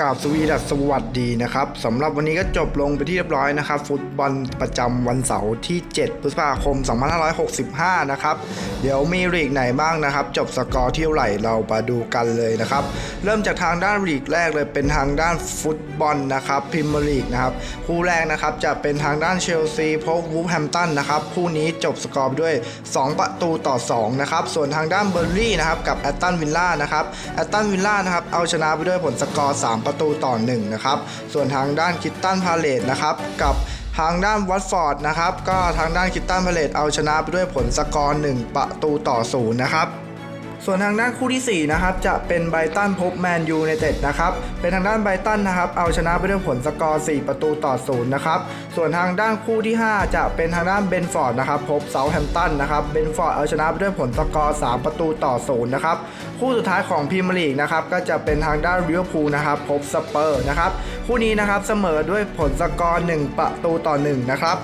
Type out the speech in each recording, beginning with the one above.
กราบสวีดัสสวัสดีนะครับสำหรับวันนี้ก็จบลงไปที่เรียบร้อยนะครับ ฟุตบอลประจำวันเสาร์ที่ 7 พฤษภาคม 2565 นะครับ เดี๋ยวมีลีกไหนบ้างนะครับ จบสกอร์ที่เท่าไหร่เรามาดูกันเลยนะครับ เริ่มจากทางด้านลีกแรกเลยเป็นทางด้านฟุตบอลนะครับพรีเมียร์ลีกนะครับคู่แรกนะครับจะเป็นทางด้านเชลซีพบวูฟแฮมตันนะครับคู่นี้จบสกอร์ด้วย 2 ประตูต่อ2นะครับส่วนทางด้านเบอร์ลี่นะครับกับแอตตันวิลล่านะครับแอตตันวิลล่านะครับเอาชนะไปด้วยผลสกอร์3ประตูต่อ1นะครับ ส่วนทางด้านคิตตันพาเลตนะครับกับทางด้านวัตฟอร์ดนะครับ ก็ทางด้านคิตตันพาเลตเอาชนะไปด้วยผลสกอร์1ประตูต่อ0นะครับ ส่วนทางด้านคู่ที่ 4 นะครับ จะเป็นไบรตันพบแมนยูในเต็ดนะครับ เป็นทางด้านไบรตันนะครับ เอาชนะไปด้วยผลสกอร์ 4 ประตูต่อ0นะครับ ส่วนทางด้านคู่ที่ 5 จะเป็นทางด้านเบนฟอร์ดนะครับพบเซาท์แฮมป์ตันนะครับ เบนฟอร์ดเอาชนะไปด้วยผลสกอร์ 3 ประตูต่อ0นะครับ คู่สุดท้ายของพรีเมียร์ลีกนะครับ ก็จะเป็นทางด้านลิเวอร์พูลนะครับพบสเปอร์นะครับ คู่นี้นะครับเสมอด้วยผลสกอร์ 1 ประตูต่อ1นะครับ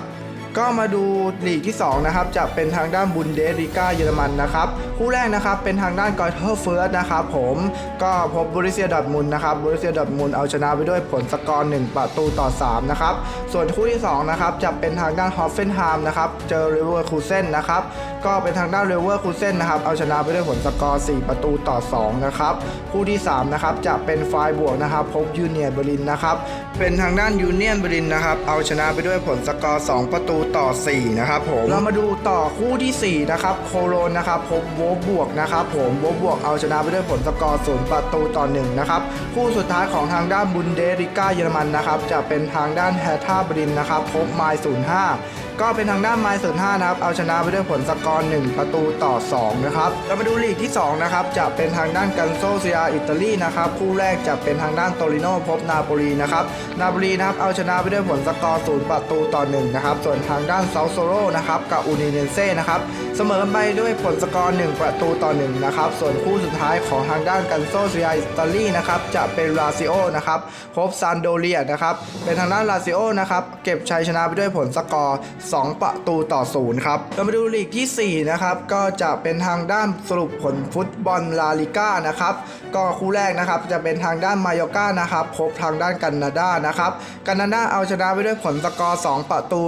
ก็มาดูลีกที่2นะครับจะเป็นทางด้านบุนเดสลิก้าเยอรมันนะครับคู่แรกนะครับเป็นทางด้านกอยเทอร์เฟิร์สนะครับผมก็พบบริเซียดอทมุนนะครับบริเซียดอทมุนเอาชนะไปด้วยผลสกอร์1ประตูต่อ3นะครับส่วนคู่ที่2นะครับจะเป็นทางด้านฮอฟเฟนไฮม์นะครับเจอเรเวอร์คูเซนนะครับ ก็เป็นทางด้านเรเวอร์คูเซนนะครับเอาชนะไปด้วยผลสกอร์ 4 ประตูต่อ 2 นะครับ คู่ที่ 3 นะครับ จะเป็นไฟบวกนะครับ พบยูเนียเบอร์ลินนะครับ เป็นทางด้านยูเนียนเบอร์ลินนะครับ เอาชนะไปด้วยผลสกอร์ 2 ประตูต่อ 4 นะครับผม เรามาดูต่อคู่ที่ 4 นะครับ โคโลนนะครับ พบโวบวกนะครับ ผมโวบวกเอาชนะไปด้วยผลสกอร์0ประตูต่อ 1 นะครับ คู่สุดท้ายของทางด้านบุนเดสลิก้าเยอรมันนะครับ จะเป็นทางด้านแฮท่าบรินนะครับ พบไมล์05 ก็เป็นทางด้านไมล์05นะครับเอาชนะไปด้วยผลสกอร์1ประตูต่อ 2 นะครับ เรามาดูลีกที่ 2 นะครับ จะเป็นทางด้านกันโซเซียอิตาลีนะครับ คู่แรกจะเป็นทางด้านโตริโนพบนาโปลีนะครับ นาโปลีนะครับ เอาชนะไปด้วยผลสกอร์0ประตูต่อ1นะครับ ส่วนทางด้านเซาโซโรนะครับ กับอูนิเนเซ่นะครับ เสมอไปด้วยผลสกอร์ 1 ประตูต่อ1นะครับ ส่วนคู่สุดท้ายของทางด้านกันโซเซียอิตาลีนะครับ จะเป็นลาซิโอนะครับพบซานโดเรียนะครับ เป็นทางด้านลาซิโอนะครับ เก็บชัยชนะไปด้วยผลสกอร์2 ประตูต่อ0ครับเรามาดูลีกทีสี่ 4 นะครับ ก็จะเป็นทางด้านสรุปผลฟุตบอลลาลิก้านะครับ ก็คู่แรกนะครับจะเป็นทางด้านมายอร์ก้านะครับพบทางด้านกันนาดานะครับกันนาดาเอาชนะไปด้วยผลสกอร์ 2 ประตู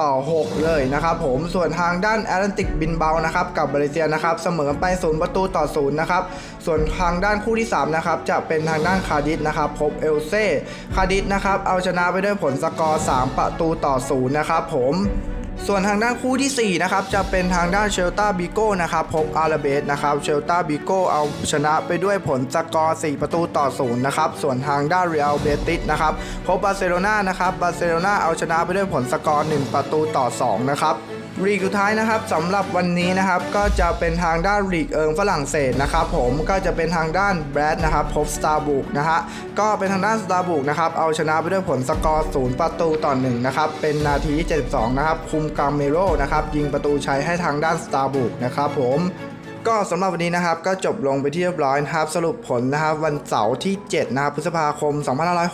ต่อ 6 เลยนะครับผมส่วนทางด้านแอตแลนติกบินเบานะครับกับมาเลเซียนะครับเสมอกันไป0ประตูต่อ0นะครับส่วนทางด้านคู่ที่3นะครับจะเป็นทางด้านคาร์ดิสนะครับพบเอลเซ่คาร์ดิสนะครับเอาชนะไปด้วยผลสกอร์ 3 ประตูต่อ0นะครับผม ส่วนทางด้านคู่ทีสี่ 4 นะครับ จะเป็นทางด้านเชลตาบิโก้นะครับพบอาราเบสนะครับเชลตาบิโก้เอาชนะไปด้วยผลสกอร์ 4 ประตูต่อ0นะครับส่วนทางด้านเรอัลเบติสนะครับพบบาร์เซโลนานะครับบาร์เซโลนาเอาชนะไปด้วยผลสกอร์ 1 ประตูต่อ2นะครับ ลีกสุดท้ายนะครับสำหรับวันนี้นะครับก็จะเป็นทางด้านลีกเอิงฝรั่งเศสนะครับผมก็จะเป็นทางด้านแบรดนะครับพบสตาร์บุกนะฮะก็เป็นทางด้านสตาร์บุกนะครับเอาชนะไปด้วยผลสกอร์ศูนย์ประตูต่อหนึ่งนะครับเป็นนาทีที่ 72 นะครับคุมกาเมโรนะครับยิงประตูชัยให้ทางด้านสตาร์บุกนะครับผม ก็สำหรับวันนี้นะครับก็จบลงไปที่เรียบร้อยนะครับ สรุปผลนะครับวันเสาร์ที่ 7 นะครับพฤษภาคม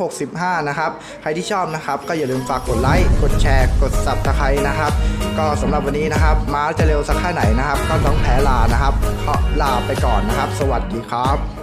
2565 นะครับ ใครที่ชอบนะครับก็อย่าลืมฝากกดไลค์กดแชร์กด s u b สไครต์นะครับ ก็สำหรับวันนี้นะครับมาจะเร็วสักแค่ไหนนะครับ ก็ต้องแพ้ลานะครับขอลาไปก่อนนะครับ สวัสดีครับ